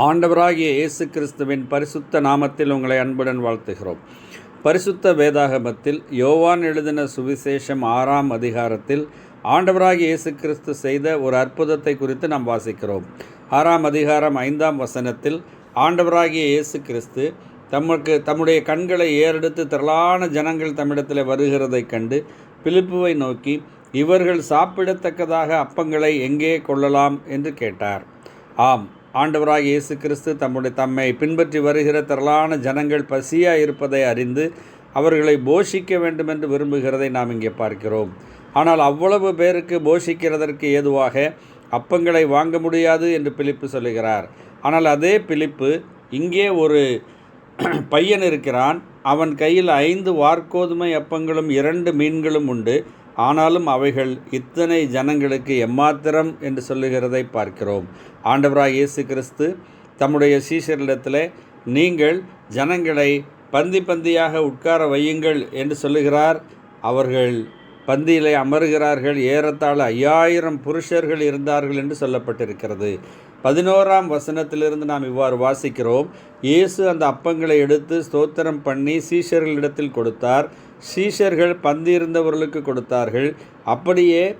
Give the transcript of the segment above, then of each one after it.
ஆண்டவராகிய இயேசு கிறிஸ்துவின் பரிசுத்த நாமத்தில் உங்களை அன்புடன் வாழ்த்துகிறோம். பரிசுத்த வேதாகமத்தில் யோவான் எழுதின சுவிசேஷம் ஆறாம் அதிகாரத்தில் ஆண்டவராகிய இயேசு கிறிஸ்து செய்த ஒரு அற்புதத்தை குறித்து நாம் வாசிக்கிறோம். ஆறாம் அதிகாரம் ஐந்தாம் வசனத்தில் ஆண்டவராகிய இயேசு கிறிஸ்து தமக்கு தம்முடைய கண்களை ஏறெடுத்து திரளான ஜனங்கள் தம்மிடத்தில் வருகிறதைக் கண்டு பிலிப்புவை நோக்கி இவர்கள் சாப்பிடத்தக்கதாக அப்பங்களை எங்கே கொள்ளலாம்? என்று கேட்டார். ஆம் ஆண்டவராக இயேசு கிறிஸ்து தம்முடைய தம்மை பின்பற்றி வருகிற திரளான ஜனங்கள் பசியாக இருப்பதை அறிந்து அவர்களை போஷிக்க வேண்டும் என்று விரும்புகிறதை நாம் இங்கே பார்க்கிறோம். ஆனால் அவ்வளவு பேருக்கு போஷிக்கிறதற்கு ஏதுவாக அப்பங்களை வாங்க முடியாது என்று பிலிப்பு சொல்லுகிறார். ஆனால் அதே பிலிப்பு இங்கே ஒரு பையன் இருக்கிறான். அவன் கையில் ஐந்து வார்க்கோதுமை அப்பங்களும் இரண்டு மீன்களும் உண்டு. ஆனாலும் அவைகள் இத்தனை ஜனங்களுக்கு எம்மாத்திரம் என்று சொல்லுகிறதை பார்க்கிறோம். ஆண்டவராய் இயேசு கிறிஸ்து தம்முடைய சீஷரிடத்தில் நீங்கள் ஜனங்களை பந்தி பந்தியாக உட்கார வையுங்கள் என்று சொல்லுகிறார். அவர்கள் பந்தியிலே அமருகிறார்கள். ஏறத்தாழ ஐயாயிரம் புருஷர்கள் இருந்தார்கள் என்று சொல்லப்பட்டிருக்கிறது. பதினோராம் வசனத்திலிருந்து நாம் இவ்வாறு வாசிக்கிறோம். இயேசு அந்த அப்பங்களை எடுத்து ஸ்தோத்திரம் பண்ணி சீஷர்களிடத்தில் கொடுத்தார். சீஷர்கள் பந்தியிருந்தவர்களுக்கு கொடுத்தார்கள். அப்படியே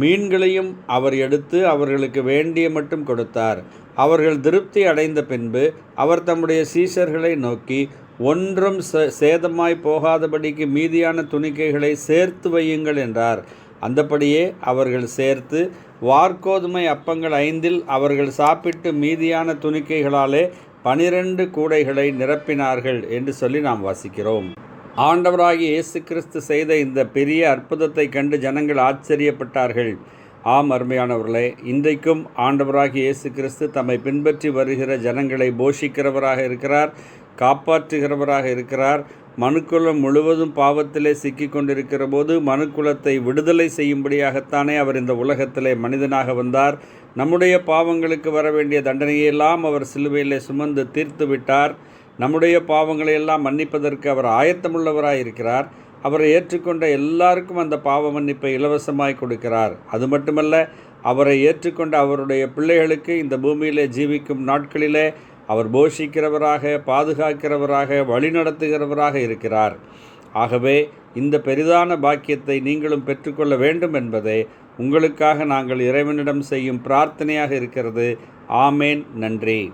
மீன்களையும் அவர் எடுத்து அவர்களுக்கு வேண்டிய மட்டும் கொடுத்தார். அவர்கள் திருப்தி அடைந்த பின்பு அவர் தம்முடைய சீஷர்களை நோக்கி ஒன்றும் சே- சேதமாய் போகாதபடிக்கு மீதியான துணிக்கைகளை சேர்த்து வையுங்கள் என்றார். அந்தபடியே அவர்கள் சேர்த்து வார்க்கோதுமை அப்பங்கள் ஐந்தில் அவர்கள் சாப்பிட்டு மீதியான துணிக்கைகளாலே பனிரெண்டு கூடைகளை நிரப்பினார்கள் என்று சொல்லி நாம் வாசிக்கிறோம். ஆண்டவராகிய இயேசு கிறிஸ்து செய்த இந்த பெரிய அற்புதத்தை கண்டு ஜனங்கள் ஆச்சரியப்பட்டார்கள். ஆம் அருமையானவர்களே இன்றைக்கும் ஆண்டவராகிய இயேசு கிறிஸ்து தம்மை பின்பற்றி வருகிற ஜனங்களை போஷிக்கிறவராக இருக்கிறார். காப்பாற்றுகிறவராக இருக்கிறார். மனுக்குலம் முழுவதும் பாவத்திலே சிக்கிக் கொண்டிருக்கிற போது மனுக்குலத்தை விடுதலை செய்யும்படியாகத்தானே அவர் இந்த உலகத்திலே மனிதனாக வந்தார். நம்முடைய பாவங்களுக்கு வர வேண்டிய தண்டனையெல்லாம் அவர் சிலுவையிலே சுமந்து தீர்த்து விட்டார். நம்முடைய பாவங்களை எல்லாம் மன்னிப்பதற்கு அவர் ஆயத்தமுள்ளவராய் இருக்கிறார். அவரை ஏற்றுக்கொண்ட எல்லாருக்கும் அந்த பாவ மன்னிப்பை இலவசமாய் கொடுக்கிறார். அது மட்டுமல்ல அவரை ஏற்றுக்கொண்ட அவருடைய பிள்ளைகளுக்கு இந்த பூமியிலே ஜீவிக்கும் நாட்களிலே அவர் போஷிக்கிறவராக பாதுகாக்கிறவராக வழிநடத்துகிறவராக இருக்கிறார். ஆகவே இந்த பெரிதான பாக்கியத்தை நீங்களும் பெற்றுக்கொள்ள வேண்டும் என்பதே உங்களுக்காக நாங்கள் இறைவனிடம் செய்யும் பிரார்த்தனையாக இருக்கிறது. ஆமேன். நன்றி.